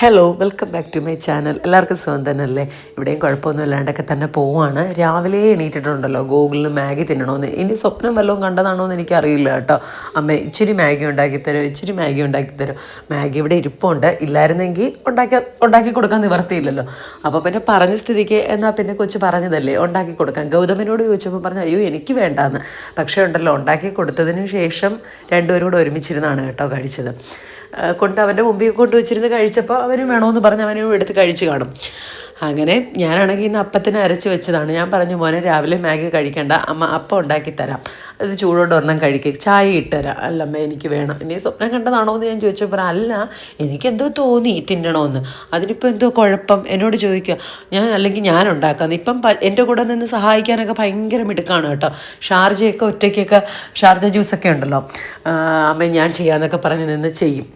Hello welcome back to my channel എല്ലാവർക്കും സുഖം തന്നെ അല്ലേ ഇവിടെയും കുഴപ്പമൊന്നും ഇല്ലാണ്ടൊക്കെ തന്നെ പോവാണ്. രാവിലെ എണീറ്റിട്ടുണ്ടല്ലോ ഗൂഗിളിൽ മാഗി തിന്നണമെന്ന് ഇനി സ്വപ്നം വല്ലതും കണ്ടതാണോ എന്ന് എനിക്കറിയില്ല കേട്ടോ. അമ്മ ഇച്ചിരി മാഗി ഉണ്ടാക്കി തരും? ഇച്ചിരി മാഗി ഉണ്ടാക്കി തരും? മാഗി ഇവിടെ ഇരിപ്പുണ്ട്. ഇല്ലായിരുന്നെങ്കിൽ ഉണ്ടാക്കി ഉണ്ടാക്കി കൊടുക്കാൻ നിവർത്തിയില്ലല്ലോ. അപ്പോൾ പിന്നെ പറഞ്ഞ സ്ഥിതിക്ക് എന്നാൽ പിന്നെ കൊച്ചു പറഞ്ഞതല്ലേ? ഉണ്ടാക്കി കൊടുക്കാൻ. ഗൗതമനോട് ചോദിച്ചപ്പോൾ പറഞ്ഞു അയ്യോ എനിക്ക് വേണ്ടാന്ന്. പക്ഷേ ഉണ്ടല്ലോ ഉണ്ടാക്കി കൊടുത്തതിന് ശേഷം രണ്ടുപേരും കൂടെ ഒരുമിച്ചിരുന്നാണ് കേട്ടോ കഴിച്ചത്. കൊണ്ട് അവന്റെ മുമ്പിൽ കൊണ്ടുവച്ചിരുന്ന് കഴിച്ചപ്പോൾ അവനും വേണമെന്ന് പറഞ്ഞ് അവനും എടുത്ത് കഴിച്ച് കാണും. അങ്ങനെ ഞാനാണെങ്കിൽ ഇന്ന് അപ്പത്തിന് അരച്ച് വെച്ചതാണ്. ഞാൻ പറഞ്ഞു മോനെ രാവിലെ മാഗി കഴിക്കണ്ട. അമ്മ അപ്പം ഉണ്ടാക്കി തരാം. അത് ചൂടോടെ ഒരെണ്ണം കഴിക്കുക ചായ ഇട്ടുതരാം അല്ലമ്മ എനിക്ക് വേണം. ഇനി സ്വപ്നം കണ്ടതാണോ എന്ന് ഞാൻ ചോദിച്ചപ്പോൾ അല്ല എനിക്കെന്തോ തോന്നി തിന്നണമെന്ന് അതിനിപ്പോൾ എന്തോ കുഴപ്പം. എന്നോട് ചോദിക്കുക ഞാൻ അല്ലെങ്കിൽ ഞാൻ ഉണ്ടാക്കാം. ഇപ്പം എന്റെ കൂടെ നിന്ന് സഹായിക്കാനൊക്കെ ഭയങ്കര മിടുക്കാണ് കേട്ടോ. ഷാർജയൊക്കെ ഒറ്റയ്ക്കൊക്കെ ഷാർജ ജ്യൂസൊക്കെ ഉണ്ടല്ലോ. അമ്മ ഞാൻ ചെയ്യാമെന്നൊക്കെ പറഞ്ഞ് നിന്ന് ചെയ്യും.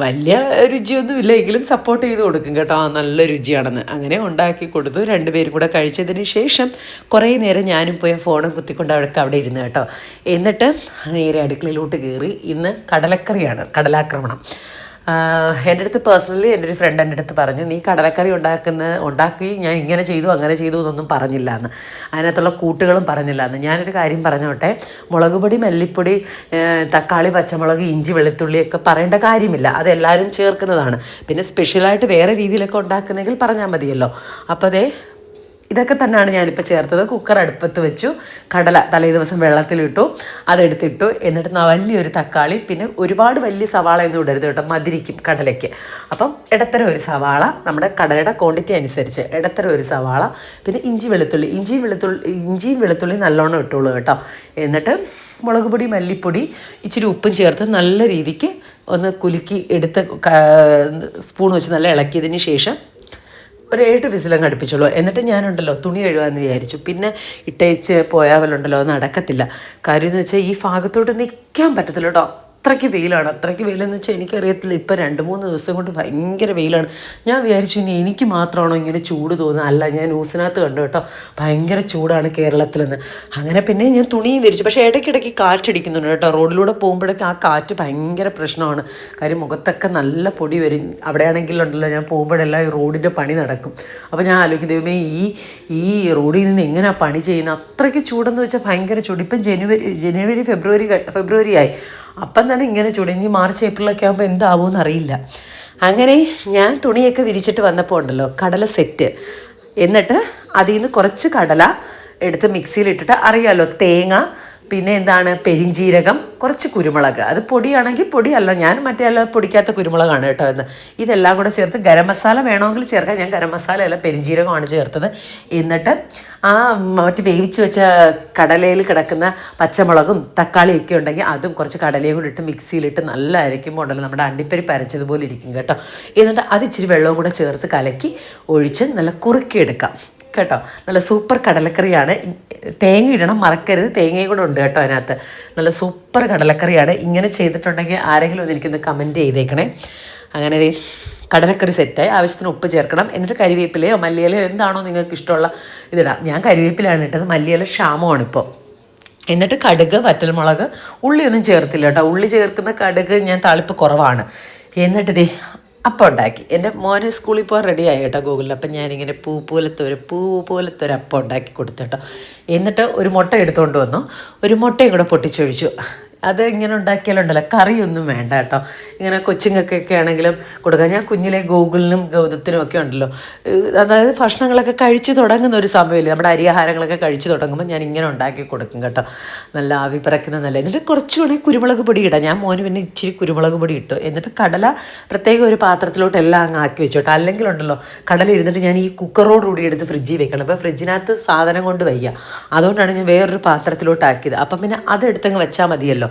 വലിയ രുചിയൊന്നുമില്ല. എങ്കിലും സപ്പോർട്ട് ചെയ്ത് കൊടുക്കും കേട്ടോ. നല്ല രുചിയാണെന്ന് അങ്ങനെ ഉണ്ടാക്കി കൊടുത്തു. രണ്ടുപേരും കൂടെ കഴിച്ചതിന് ശേഷം കുറേ നേരം ഞാനും പോയ ഫോണും കുത്തിക്കൊണ്ട് അവിടെ അവിടെ ഇരുന്ന് കേട്ടോ. എന്നിട്ട് നേരെ അടുക്കളയിലോട്ട് കയറി. ഇന്ന് കടലക്കറിയാണ്. കടലാക്രമണം. എന്റെ അടുത്ത് പേഴ്സണലി എന്റെ ഒരു ഫ്രണ്ട് എന്റെ അടുത്ത് പറഞ്ഞു നീ കടലക്കറി ഉണ്ടാക്കുന്ന ഉണ്ടാക്കി ഞാൻ ഇങ്ങനെ ചെയ്തു അങ്ങനെ ചെയ്തു എന്നൊന്നും പറഞ്ഞില്ല എന്ന് അതിനകത്തുള്ള കൂട്ടുകളും പറഞ്ഞില്ല എന്ന് ഞാനൊരു കാര്യം പറഞ്ഞോട്ടെ മുളക് പൊടി മല്ലിപ്പൊടി തക്കാളി പച്ചമുളക് ഇഞ്ചി വെളുത്തുള്ളിയൊക്കെ പറയേണ്ട കാര്യമില്ല. അതെല്ലാവരും ചേർക്കുന്നതാണ്. പിന്നെ സ്പെഷ്യലായിട്ട് വേറെ രീതിയിലൊക്കെ ഉണ്ടാക്കുന്നെങ്കിൽ പറഞ്ഞാൽ മതിയല്ലോ. അപ്പോൾ അതേ ഇതൊക്കെ തന്നെയാണ് ഞാനിപ്പോൾ ചേർത്തത്. കുക്കർ അടുപ്പത്ത് വെച്ചു. കടല തലേ ദിവസം വെള്ളത്തിലിട്ടു. അതെടുത്തിട്ടു. എന്നിട്ട് വലിയൊരു തക്കാളി പിന്നെ ഒരുപാട് വലിയ സവാള ഒന്നും ഇടരുത് കേട്ടോ. മതിരിക്കും കടലയ്ക്ക്. അപ്പം ഇടത്തരം ഒരു സവാള നമ്മുടെ കടലയുടെ ക്വാണ്ടിറ്റി അനുസരിച്ച് ഇടത്തരം ഒരു സവാള പിന്നെ ഇഞ്ചി വെളുത്തുള്ളി. ഇഞ്ചിയും വെളുത്തുള്ളി ഇഞ്ചിയും വെളുത്തുള്ളി നല്ലോണം ഇട്ടുള്ളൂ കേട്ടോ. എന്നിട്ട് മുളക് പൊടി മല്ലിപ്പൊടി ഇച്ചിരി ഉപ്പും ചേർത്ത് നല്ല രീതിക്ക് ഒന്ന് കുലുക്കി എടുത്ത് സ്പൂൺ വെച്ച് നല്ല ഇളക്കിയതിന് ശേഷം ഒരു ഏഴ് വിസിലങ്ങ് അടുപ്പിച്ചോളൂ. എന്നിട്ട് ഞാനുണ്ടല്ലോ തുണി കഴുകാമെന്ന് വിചാരിച്ചു. പിന്നെ ഇട്ടേച്ച് പോയാവലുണ്ടല്ലോ നടക്കത്തില്ല. കാര്യം എന്ന് വെച്ചാൽ ഈ ഭാഗത്തോട്ട് നിൽക്കാൻ പറ്റത്തില്ല കേട്ടോ. അത്രയ്ക്ക് വെയിലാണ്. അത്രയ്ക്ക് വെയിലെന്ന് വെച്ചാൽ എനിക്കറിയത്തില്ല. ഇപ്പം രണ്ട് മൂന്ന് ദിവസം കൊണ്ട് ഭയങ്കര വെയിലാണ്. ഞാൻ വിചാരിച്ചു ഇനി എനിക്ക് മാത്രമാണോ ഇങ്ങനെ ചൂട് തോന്നുന്നത്. അല്ല ഞാൻ ന്യൂസിനകത്ത് കണ്ടു കേട്ടോ. ഭയങ്കര ചൂടാണ് കേരളത്തിലെന്ന്. അങ്ങനെ പിന്നെ ഞാൻ തുണിയും വിരിച്ചു. പക്ഷേ ഇടയ്ക്കിടയ്ക്ക് കാറ്റടിക്കുന്നുണ്ട് കേട്ടോ. റോഡിലൂടെ പോകുമ്പോഴൊക്കെ ആ കാറ്റ് ഭയങ്കര പ്രശ്നമാണ്. കാര്യം മുഖത്തൊക്കെ നല്ല പൊടി വരും. അവിടെയാണെങ്കിലുണ്ടല്ലോ ഞാൻ പോകുമ്പോഴെല്ലാം ഈ റോഡിന്റെ പണി നടക്കും. അപ്പോൾ ഞാൻ ആലോചിക്കും ദൈവമേ ഈ ഈ റോഡിൽ നിന്ന് എങ്ങനെയാണ് പണി ചെയ്യുന്നത്? അത്രയ്ക്ക് ചൂടെന്ന് വെച്ചാൽ ഭയങ്കര ചൂട്. ഇപ്പം ജനുവരി ജനുവരി ഫെബ്രുവരി ഫെബ്രുവരി ആയി അപ്പം തന്നെ ഇങ്ങനെ ചൂട് ഇനി മാർച്ച് ഏപ്രിലൊക്കെ ആകുമ്പോൾ എന്താവുമെന്ന് അറിയില്ല. അങ്ങനെ ഞാൻ തുണിയൊക്കെ വിരിച്ചിട്ട് വന്നപ്പോൾ ഉണ്ടല്ലോ കടല സെറ്റ്. എന്നിട്ട് അതിൽ നിന്ന് കുറച്ച് കടല എടുത്ത് മിക്സിയിലിട്ടിട്ട് അറിയാമല്ലോ തേങ്ങ പിന്നെ എന്താണ്? പെരിഞ്ചീരകം കുറച്ച് കുരുമുളക്. അത് പൊടിയാണെങ്കിൽ പൊടിയല്ല ഞാൻ മറ്റേ അല്ല പൊടിക്കാത്ത കുരുമുളകാണ് കേട്ടോ എന്ന് ഇതെല്ലാം കൂടെ ചേർത്ത് ഗരം മസാല വേണമെങ്കിൽ ചേർക്കാം. ഞാൻ ഗരം മസാല അല്ല പെരിഞ്ചീരകമാണ് ചേർത്തത്. എന്നിട്ട് ആ മറ്റ് വേവിച്ച് വെച്ച കടലയിൽ കിടക്കുന്ന പച്ചമുളകും തക്കാളിയൊക്കെ ഉണ്ടെങ്കിൽ അതും കുറച്ച് കടലയും കൂടി ഇട്ട് മിക്സിയിലിട്ട് നല്ല അരയ്ക്കുമ്പോൾ ഉണ്ടല്ലോ നമ്മുടെ അണ്ടിപ്പരി പരച്ചതുപോലെ ഇരിക്കും കേട്ടോ. എന്നിട്ട് അത് ഇച്ചിരി വെള്ളവും കൂടെ ചേർത്ത് കലക്കി ഒഴിച്ച് നല്ല കുറുക്കിയെടുക്കാം. കേട്ടോ. നല്ല സൂപ്പർ കടലക്കറിയാണ്. തേങ്ങ ഇടണം മറക്കരുത്. തേങ്ങയും കൂടെ ഉണ്ട് കേട്ടോ അതിനകത്ത്. നല്ല സൂപ്പർ കടലക്കറിയാണ്. ഇങ്ങനെ ചെയ്തിട്ടുണ്ടെങ്കിൽ ആരെങ്കിലും ഒന്ന് എനിക്കൊന്ന് കമന്റ് ചെയ്തേക്കണേ. അങ്ങനെ കടലക്കറി സെറ്റായി ആവശ്യത്തിന് ഉപ്പ് ചേർക്കണം. എന്നിട്ട് കരിവേപ്പിലയോ മല്ലിയിലയോ എന്താണോ നിങ്ങൾക്ക് ഇഷ്ടമുള്ള ഇതിടാം. ഞാൻ കരിവേപ്പിലാണ് ഇട്ടത്. മല്ലിയില ക്ഷാമമാണ് ഇപ്പോൾ എന്നിട്ട് കടുക് വറ്റൽമുളക് ഉള്ളിയൊന്നും ചേർത്തില്ല കേട്ടോ. ഉള്ളി ചേർക്കുന്ന കടുക് ഞാൻ താളിപ്പ് കുറവാണ്. എന്നിട്ട് ദേ അപ്പം ഉണ്ടാക്കി. എന്റെ മോനെ സ്കൂളിൽ പോകാൻ റെഡി ആയി കേട്ടോ ഗൂഗിളിൽ. അപ്പം ഞാനിങ്ങനെ പൂ പോലത്തെ ഒരു പൂ പോലത്തെ ഒരു അപ്പം ഉണ്ടാക്കി കൊടുത്തു കേട്ടോ. എന്നിട്ട് ഒരു മുട്ട എടുത്തുകൊണ്ട് വന്നു. ഒരു മുട്ടയും കൂടെ പൊട്ടിച്ചൊഴിച്ചു. അത് ഇങ്ങനെ ഉണ്ടാക്കിയാലുണ്ടല്ലോ. കറിയൊന്നും വേണ്ട കേട്ടോ. ഇങ്ങനെ കൊച്ചുങ്ങൾക്കൊക്കെ ആണെങ്കിലും കൊടുക്കാം. ഞാൻ കുഞ്ഞിലെ ഗൂഗിളിനും ഗൗതത്തിനും ഒക്കെ ഉണ്ടല്ലോ. അതായത് ഭക്ഷണങ്ങളൊക്കെ കഴിച്ച് തുടങ്ങുന്ന ഒരു സമയമില്ല? നമ്മുടെ അരിയാഹാരങ്ങളൊക്കെ കഴിച്ച് തുടങ്ങുമ്പോൾ ഞാൻ ഇങ്ങനെ ഉണ്ടാക്കി കൊടുക്കും കേട്ടോ. നല്ല ആവി പറക്കുന്ന നല്ല. എന്നിട്ട് കുറച്ചുകൂടി കുരുമുളക് പൊടി ഇടാം. ഞാൻ മോന് പിന്നെ ഇച്ചിരി കുരുമുളക് പൊടി ഇട്ടു. എന്നിട്ട് കടല പ്രത്യേകം ഒരു പാത്രത്തിലോട്ട് എല്ലാം അങ്ങ് ആക്കി വെച്ചോട്ടെ അല്ലെങ്കിൽ ഉണ്ടല്ലോ കടല ഇരുന്നിട്ട് ഞാൻ ഈ കുക്കറോടുകൂടി എടുത്ത് ഫ്രിഡ്ജിൽ വെക്കണം. അപ്പോൾ ഫ്രിഡ്ജിനകത്ത് സാധനം കൊണ്ട് വയ്യ. അതുകൊണ്ടാണ് ഞാൻ വേറൊരു പാത്രത്തിലോട്ട് ആക്കിയത്. അപ്പം പിന്നെ അതെടുത്തങ്ങ് വെച്ചാൽ മതിയല്ലോ.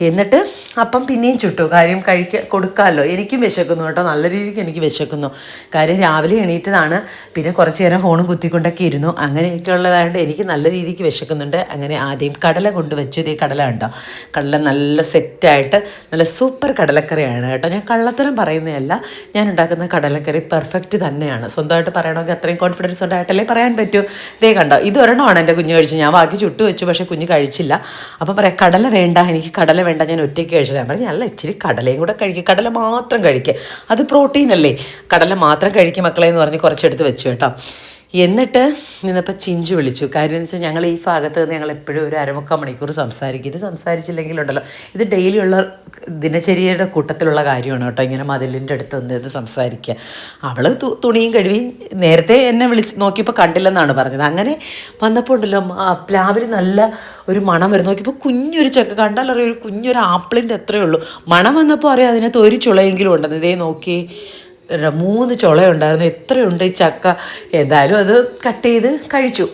എന്നിട്ട് അപ്പം പിന്നെയും ചുട്ടു. കാര്യം കഴിക്ക കൊടുക്കാമല്ലോ എനിക്കും വിശക്കുന്നു കേട്ടോ. നല്ല രീതിക്ക് എനിക്ക് വിശക്കുന്നു. കാര്യം രാവിലെ എണീറ്റതാണ്. പിന്നെ കുറച്ച് നേരം ഫോണും കുത്തിക്കൊണ്ടൊക്കെ ഇരുന്നു. അങ്ങനെയൊക്കെ ഉള്ളതായതുകൊണ്ട് എനിക്ക് നല്ല രീതിക്ക് വിശക്കുന്നുണ്ട്. അങ്ങനെ ആദ്യം കടല കൊണ്ട് വെച്ചു ഇതേ കടല ഉണ്ടോ കടല നല്ല സെറ്റായിട്ട് നല്ല സൂപ്പർ കടലക്കറിയാണ് കേട്ടോ. ഞാൻ കള്ളത്തരം പറയുന്നതല്ല. ഞാൻ ഉണ്ടാക്കുന്ന കടലക്കറി പെർഫെക്റ്റ് തന്നെയാണ്. സ്വന്തമായിട്ട് പറയണമെങ്കിൽ അത്രയും കോൺഫിഡൻസ് ഉണ്ടായിട്ടല്ലേ പറയാൻ പറ്റൂ. ഇതേ കണ്ടോ ഇത് ഒരെണ്ണമാണ് എന്റെ കുഞ്ഞ് കഴിച്ച് ഞാൻ ബാക്കി ചുട്ടു വെച്ചു പക്ഷേ കുഞ്ഞ് കഴിച്ചില്ല. അപ്പോൾ പറയാം കടല വേണ്ട. എനിക്ക് കടല വേണ്ട ഞാൻ ഒറ്റയ്ക്ക് കഴിച്ചാൽ പറഞ്ഞു അല്ല ഇച്ചിരി കടലയും കൂടെ കഴിക്കുക കടല മാത്രം കഴിക്കുക അത് പ്രോട്ടീൻ അല്ലേ കടല മാത്രം കഴിക്കുക മക്കളെ എന്ന് പറഞ്ഞ് കുറച്ചെടുത്ത് വെച്ചു കേട്ടോ. എന്നിട്ട് നിന്നപ്പോൾ ചിഞ്ചു വിളിച്ചു. കാര്യം എന്ന് വെച്ചാൽ ഞങ്ങൾ ഈ ഭാഗത്ത് നിന്ന് ഞങ്ങൾ എപ്പോഴും ഒരു അരമുക്കാൽ മണിക്കൂർ സംസാരിക്കും. ഇത് സംസാരിച്ചില്ലെങ്കിലുണ്ടല്ലോ. ഇത് ഡെയിലി ഉള്ള ദിനചര്യയുടെ കൂട്ടത്തിലുള്ള കാര്യമാണ് കേട്ടോ. ഇങ്ങനെ മതിലിന്റെ അടുത്ത് നിന്ന് ഇത് സംസാരിക്കുക. അവൾ തുണിയും കഴുകിയും നേരത്തെ എന്നെ വിളിച്ച് നോക്കിയപ്പോൾ കണ്ടില്ലെന്നാണ് പറഞ്ഞത്. അങ്ങനെ വന്നപ്പോൾ ഉണ്ടല്ലോ പ്ലാവിൽ നല്ല ഒരു മണം വരും. നോക്കിയപ്പോൾ കുഞ്ഞൊരു ചക്ക കണ്ടാലറിയാം ഒരു കുഞ്ഞൊരു ആപ്പിളിന്റെ എത്രയേ ഉള്ളൂ. മണം വന്നപ്പോൾ അറിയാം അതിനകത്ത് ഒരു ചുളയെങ്കിലും ഉണ്ടെന്ന്. ഇതേ നോക്കി. മൂന്ന് ചുളയുണ്ടായിരുന്നു. എത്രയുണ്ട് ഈ ചക്ക? എന്തായാലും അത് കട്ട് ചെയ്ത് കഴിച്ചു.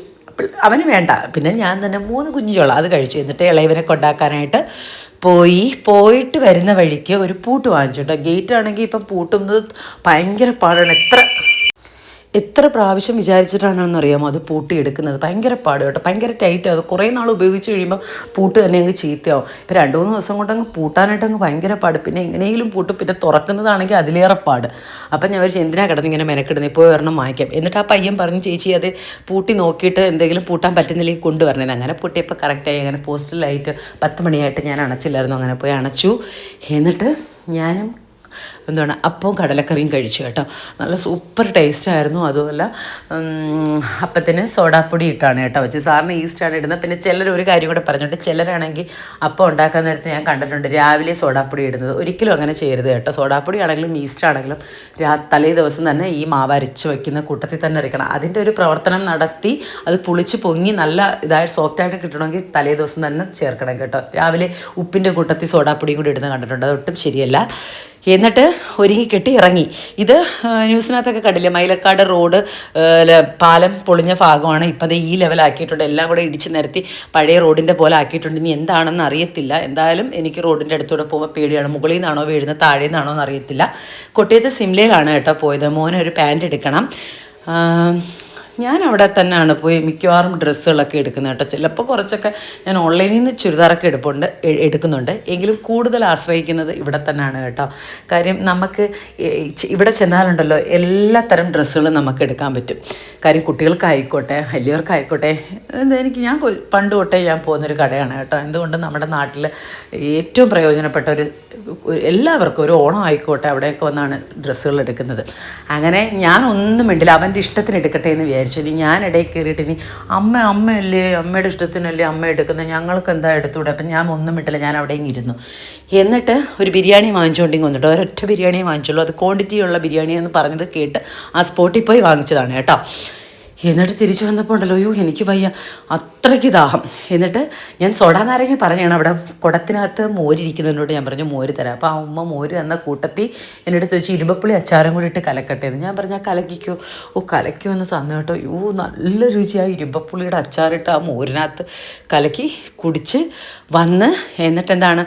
അവന് വേണ്ട. പിന്നെ ഞാൻ തന്നെ മൂന്ന് കുഞ്ഞു ചുള അത് കഴിച്ചു. എന്നിട്ട് ഇളയവനെ കൊണ്ടാക്കാനായിട്ട് പോയി. പോയിട്ട് വരുന്ന വഴിക്ക് ഒരു പൂട്ട് വാങ്ങിച്ചു കേട്ടോ. ഗേറ്റ് ആണെങ്കിൽ ഇപ്പം പൂട്ടുന്നത് ഭയങ്കര പാടാണ്. എത്ര എത്ര പ്രാവശ്യം വിചാരിച്ചിട്ടാണെന്ന് അറിയാമോ അത് പൂട്ടിയെടുക്കുന്നത്. ഭയങ്കര പാട് കേട്ടോ. ഭയങ്കര ടൈറ്റ് അത് കുറേ നാൾ ഉപയോഗിച്ച് കഴിയുമ്പോൾ പൂട്ട് തന്നെ അങ്ങ് ചീത്തയാവും. ഇപ്പം രണ്ട് മൂന്ന് ദിവസം കൊണ്ട് അങ്ങ് പൂട്ടാനായിട്ട് അങ്ങ് ഭയങ്കര പാട്. പിന്നെ എങ്ങനെയെങ്കിലും പൂട്ട് പിന്നെ തുറക്കുന്നതാണെങ്കിൽ അതിലേറെ പാട്. അപ്പം ഞാൻ വിചാരിച്ചു എന്തിനാ കിടന്ന് ഇങ്ങനെ മെനക്കിടുന്നത് ഇപ്പോൾ ഒരെണ്ണം വാങ്ങിക്കാം. എന്നിട്ട് ആ പയ്യൻ പറഞ്ഞു ചേച്ചി അത് പൂട്ടി നോക്കിയിട്ട് എന്തെങ്കിലും പൂട്ടാൻ പറ്റുന്നില്ലെങ്കിൽ കൊണ്ടുവരണത് അങ്ങനെ പൂട്ടിയപ്പോൾ കറക്റ്റായി അങ്ങനെ പോസ്റ്റലായിട്ട് പത്ത് മണിയായിട്ട് ഞാൻ അണച്ചില്ലായിരുന്നു. അങ്ങനെ പോയി അണച്ചു. എന്നിട്ട് ഞാനും എന്താണ് അപ്പവും കടലക്കറിയും കഴിച്ചു കേട്ടോ. നല്ല സൂപ്പർ ടേസ്റ്റ് ആയിരുന്നു. അതുമല്ല അപ്പത്തിന് സോഡാപ്പൊടി ഇട്ടാണ് കേട്ടോ വെച്ച് സാറിന് ഈസ്റ്റാണ് ഇടുന്നത്. പിന്നെ ചിലർ ഒരു കാര്യം കൂടെ പറഞ്ഞിട്ട് ചിലരാണെങ്കിൽ അപ്പം ഉണ്ടാക്കാൻ നേരത്തെ ഞാൻ കണ്ടിട്ടുണ്ട് രാവിലെ സോഡാപ്പൊടി ഇടുന്നത്. ഒരിക്കലും അങ്ങനെ ചെയ്യരുത് കേട്ടോ. സോഡാപ്പൊടി ആണെങ്കിലും ഈസ്റ്റ് ആണെങ്കിലും രാ തലേ ദിവസം തന്നെ ഈ മാവ് അരച്ച് വയ്ക്കുന്ന കൂട്ടത്തിൽ തന്നെ അരക്കണം. അതിന്റെ ഒരു പ്രവർത്തനം നടത്തി അത് പുളിച്ച് പൊങ്ങി നല്ല ഇതായിട്ട് സോഫ്റ്റായിട്ട് കിട്ടണമെങ്കിൽ തലേ ദിവസം തന്നെ ചേർക്കണം കേട്ടോ. രാവിലെ ഉപ്പിന്റെ കൂട്ടത്തിൽ സോഡാപ്പൊടിയും കൂടി ഇടുന്നത് കണ്ടിട്ടുണ്ട്. അതൊട്ടും ശരിയല്ല. എന്നിട്ട് ഒരുങ്ങി കെട്ടി ഇറങ്ങി. ഇത് ന്യൂസിനകത്തൊക്കെ കണ്ടില്ലേ? മൈലക്കാട് റോഡ് പാലം പൊളിഞ്ഞ ഭാഗമാണ്. ഇപ്പം ഈ ലെവലാക്കിയിട്ടുണ്ട്. എല്ലാം കൂടെ ഇടിച്ച് നിരത്തി പഴയ റോഡിന്റെ പോലെ ആക്കിയിട്ടുണ്ട്. ഇനി എന്താണെന്ന് അറിയത്തില്ല. എന്തായാലും എനിക്ക് റോഡിന്റെ അടുത്തൂടെ പോകുമ്പോൾ പേടിയാണ്. മുകളിൽ നിന്നാണോ വീഴുന്നത്? താഴെ നിന്നാണോ എന്ന് അറിയത്തില്ല. കൊട്ടിയത്ത് സിംലയിലാണ് കേട്ടോ പോയത്. മോനൊരു പാന്റ് എടുക്കണം. ഞാൻ അവിടെ തന്നെയാണ് പോയി മിക്കവാറും ഡ്രസ്സുകളൊക്കെ എടുക്കുന്നത് കേട്ടോ. ചിലപ്പോൾ കുറച്ചൊക്കെ ഞാൻ ഓൺലൈനിൽ നിന്ന് ചുരിദാറൊക്കെ എടുപ്പുണ്ട് എടുക്കുന്നുണ്ട്. എങ്കിലും കൂടുതൽ ആശ്രയിക്കുന്നത് ഇവിടെ തന്നെയാണ് കേട്ടോ. കാര്യം നമുക്ക് ഇവിടെ ചെന്നാലുണ്ടല്ലോ എല്ലാ തരം ഡ്രസ്സുകളും നമുക്ക് എടുക്കാൻ പറ്റും. കാര്യം കുട്ടികൾക്കായിക്കോട്ടെ വലിയവർക്കായിക്കോട്ടെ എനിക്ക് ഞാൻ പണ്ട് തൊട്ടേ ഞാൻ പോകുന്നൊരു കടയാണ് കേട്ടോ. എന്തുകൊണ്ട് നമ്മുടെ നാട്ടിൽ ഏറ്റവും പ്രയോജനപ്പെട്ട ഒരു എല്ലാവർക്കും ഒരു ഓണം ആയിക്കോട്ടെ അവിടെയൊക്കെ വന്നാണ് ഡ്രസ്സുകൾ എടുക്കുന്നത്. അങ്ങനെ ഞാൻ ഒന്നും മിണ്ടില്ല. അവന്റെ ഇഷ്ടത്തിന് എടുക്കട്ടെ എന്ന് വിചാരിച്ചു ഇനി ഞാൻ ഇടയിൽ കയറിയിട്ട് ഇനി അമ്മ അമ്മയല്ലേ അമ്മയുടെ ഇഷ്ടത്തിനല്ലേ അമ്മ എടുക്കുന്നത്? ഞങ്ങൾക്ക് എന്താ എടുത്തുകൂടെ? അപ്പം ഞാൻ ഒന്നും വിട്ടില്ല ഞാൻ അവിടെയും ഇരുന്നു. എന്നിട്ട് ഒരു ബിരിയാണി വാങ്ങിച്ചുകൊണ്ടിങ്ങ് വന്നിട്ട് ഒരൊറ്റ ബിരിയാണി വാങ്ങിച്ചുള്ളൂ. അത് ക്വാണ്ടിറ്റി ഉള്ള ബിരിയാണി എന്ന് പറഞ്ഞത് കേട്ട് ആ സ്പോട്ടിൽ പോയി വാങ്ങിച്ചതാണ് കേട്ടോ. എന്നിട്ട് തിരിച്ചു വന്നപ്പോൾ ഉണ്ടല്ലോ അയ്യോ എനിക്ക് വയ്യ അത്രയ്ക്ക് ദാഹം. എന്നിട്ട് ഞാൻ സോഡാ നാരങ്ങ പറഞ്ഞാണ് അവിടെ കുടത്തിനകത്ത് മോരിരിക്കുന്നതിനോട് ഞാൻ പറഞ്ഞു മോര് തരാം. അപ്പോൾ ആ ഉമ്മ മോര് എന്ന കൂട്ടത്തിൽ എന്റെ അടുത്ത് വെച്ച് ഇരുമ്പപ്പുളി അച്ചാറും കൂടി ഇട്ട് കലക്കട്ടെ എന്ന് ഞാൻ പറഞ്ഞാൽ കലക്കിക്കോ. ഓ കലക്കോ എന്ന് തന്നു കേട്ടോ. അയ്യോ നല്ല രുചിയായി ഇരുമ്പപ്പുളിയുടെ അച്ചാറിട്ട് ആ മോരിനകത്ത് കലക്കി കുടിച്ച് വന്ന് എന്നിട്ട് എന്താണ്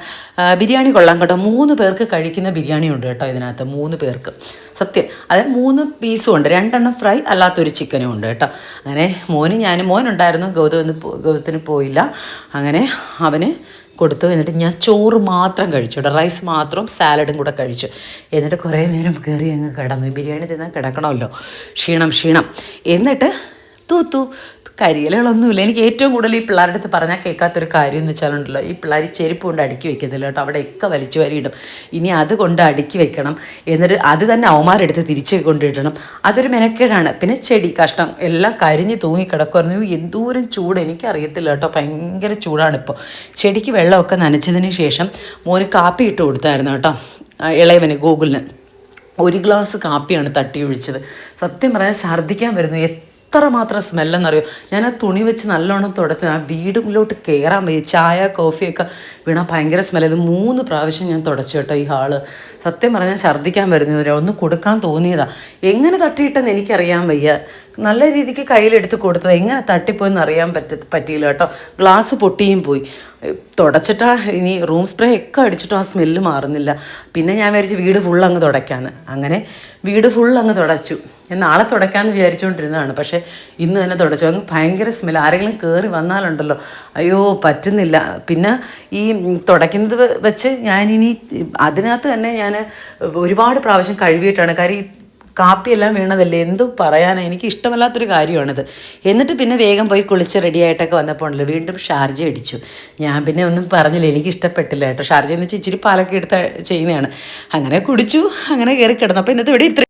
ബിരിയാണി കൊള്ളാം കേട്ടോ. മൂന്ന് പേർക്ക് കഴിക്കുന്ന ബിരിയാണി ഉണ്ട് കേട്ടോ ഇതിനകത്ത് മൂന്ന് പേർക്ക്. സത്യം. അതായത് മൂന്ന് പീസും ഉണ്ട്. രണ്ടെണ്ണം ഫ്രൈ അല്ലാത്തൊരു ചിക്കനും ഉണ്ട് കേട്ടോ. അങ്ങനെ മോന് ഞാൻ മോനുണ്ടായിരുന്നു. ഗൗതം ഗൗതത്തിന് പോയില്ല. അങ്ങനെ അവന് കൊടുത്തു. എന്നിട്ട് ഞാൻ ചോറ് മാത്രം കഴിച്ചു കേട്ടോ. റൈസ് മാത്രം സാലഡും കൂടെ കഴിച്ചു. എന്നിട്ട് കുറേ നേരം കയറി അങ്ങ് കിടന്നു. ബിരിയാണി തിന്നാൽ കിടക്കണമല്ലോ. ക്ഷീണം ക്ഷീണം. എന്നിട്ട് തൂത്തു കരിയലുകളൊന്നുമില്ല. എനിക്ക് ഏറ്റവും കൂടുതൽ ഈ പിള്ളേരുടെ അടുത്ത് പറഞ്ഞാൽ കേൾക്കാത്തൊരു കാര്യം എന്ന് വെച്ചാലുണ്ടല്ലോ ഈ പിള്ളേർ ചെരുപ്പ് കൊണ്ട് അടുക്കി വെക്കത്തില്ല കേട്ടോ. അവിടെയൊക്കെ വലിച്ചു വരിയിടും. ഇനി അത് കൊണ്ട് അടുക്കി വെക്കണം. എന്നിട്ട് അത് തന്നെ അവന്മാരെടുത്ത് തിരിച്ച് കൊണ്ടിടണം. അതൊരു മെനക്കേടാണ്. പിന്നെ ചെടി കഷ്ടം എല്ലാം കരിഞ്ഞ് തൂങ്ങി കിടക്കുമായിരുന്നു എന്തോരം ചൂട്. എനിക്കറിയത്തില്ല കേട്ടോ. ഭയങ്കര ചൂടാണ് ഇപ്പോൾ. ചെടിക്ക് വെള്ളമൊക്കെ നനച്ചതിന് ശേഷം മോന് കാപ്പി ഇട്ട് കൊടുത്തായിരുന്നു കേട്ടോ ഇളയവന് ഗൂഗിളിന് ഒരു ഗ്ലാസ് കാപ്പിയാണ് തട്ടി ഒഴിച്ചത്. സത്യം പറഞ്ഞാൽ ഛർദ്ദിക്കാൻ വരുന്നു. മാത്രം സ്മെല്ലെന്നറിയോ? ഞാൻ ആ തുണി വെച്ച് നല്ലോണം തുടച്ച് ആ വീടിലോട്ട് കയറാൻ വയ്യ. ചായ കോഫിയൊക്കെ വീണ ഭയങ്കര സ്മെല്ല് മൂന്ന് പ്രാവശ്യം ഞാൻ തുടച്ചു കേട്ടോ ഈ ഹാൾ. സത്യം പറഞ്ഞാൽ ഛർദ്ദിക്കാൻ വരുന്നവരെ ഒന്ന് കൊടുക്കാൻ തോന്നിയതാ. എങ്ങനെ തട്ടിയിട്ടെന്ന് എനിക്കറിയാൻ വയ്യ. നല്ല രീതിക്ക് കയ്യിലെടുത്ത് കൊടുത്തത്. എങ്ങനെ തട്ടിപ്പോയെന്ന് അറിയാൻ പറ്റ പറ്റിയില്ല കേട്ടോ. ഗ്ലാസ് പൊട്ടിയും പോയി. തുടച്ചിട്ടാ ഇനി റൂം സ്പ്രേ ഒക്കെ അടിച്ചിട്ടും ആ സ്മെല്ല് മാറുന്നില്ല. പിന്നെ ഞാൻ വിചാരിച്ചു വീട് ഫുൾ അങ്ങ് തുടയ്ക്കാന്ന്. അങ്ങനെ വീട് ഫുൾ അങ്ങ് തുടച്ചു. നാളെ തുടയ്ക്കാമെന്ന് വിചാരിച്ചുകൊണ്ടിരുന്നതാണ് പക്ഷേ ഇന്ന് തന്നെ തുടച്ചു. അങ്ങ് ഭയങ്കര സ്മെൽ ആരെങ്കിലും കയറി വന്നാലുണ്ടല്ലോ. അയ്യോ പറ്റുന്നില്ല. പിന്നെ ഈ തുടയ്ക്കുന്നത് വെച്ച് ഞാനിനി അതിനകത്ത് തന്നെ ഞാൻ ഒരുപാട് പ്രാവശ്യം കഴുകിയിട്ടാണ്. കാര്യം കാപ്പിയെല്ലാം വീണതല്ലേ? എന്തു പറയാനാണ് എനിക്ക് ഇഷ്ടമല്ലാത്തൊരു കാര്യമാണിത്. എന്നിട്ട് പിന്നെ വേഗം പോയി കുളിച്ച് റെഡിയായിട്ടൊക്കെ ഉണ്ടല്ലോ വീണ്ടും ഷാർജ അടിച്ചു ഞാൻ പിന്നെ ഒന്നും പറഞ്ഞില്ല എനിക്ക് ഇഷ്ടപ്പെട്ടില്ല കേട്ടോ. ഷാർജ എന്ന് വെച്ചാൽ ഇച്ചിരി പാലൊക്കെ എടുത്ത് ചെയ്യുന്നതാണ്. അങ്ങനെ കുടിച്ചു അങ്ങനെ കയറി കിടന്നു. അപ്പോൾ ഇന്നത്തെ ഇവിടെ ഇത്ര